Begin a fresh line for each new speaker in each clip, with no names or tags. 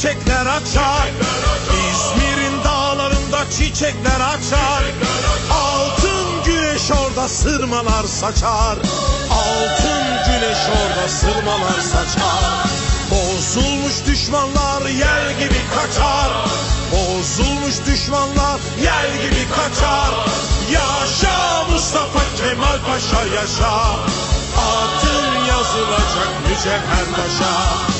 çiçekler açar İzmir'in dağlarında çiçekler açar Altın güneş orada sırmalar saçar. Altın güneş orada sırmalar saçar. Bozulmuş düşmanlar yel gibi kaçar. Bozulmuş düşmanlar yel gibi kaçar. Yaşa Mustafa Kemal Paşa yaşa. Adın yazılacak mücevher taşa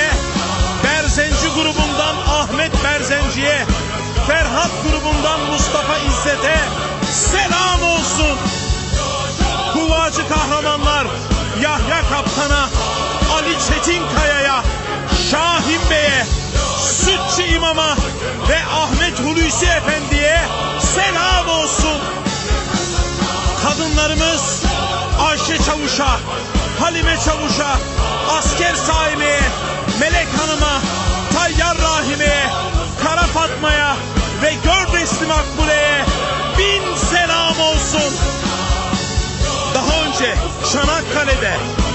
Kaptan'a, Ali Çetinkaya'ya, Şahin Bey'e, Sütçü İmam'a ve Ahmet Hulusi Efendi'ye selam olsun. Kadınlarımız Ayşe Çavuş'a, Halime Çavuş'a,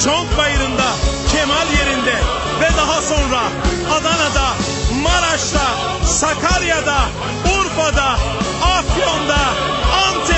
Çanakkale'de, Çonkbayırı'nda, Kemal yerinde ve daha sonra Adana'da, Maraş'ta, Sakarya'da, Urfa'da, Afyon'da, Antep'te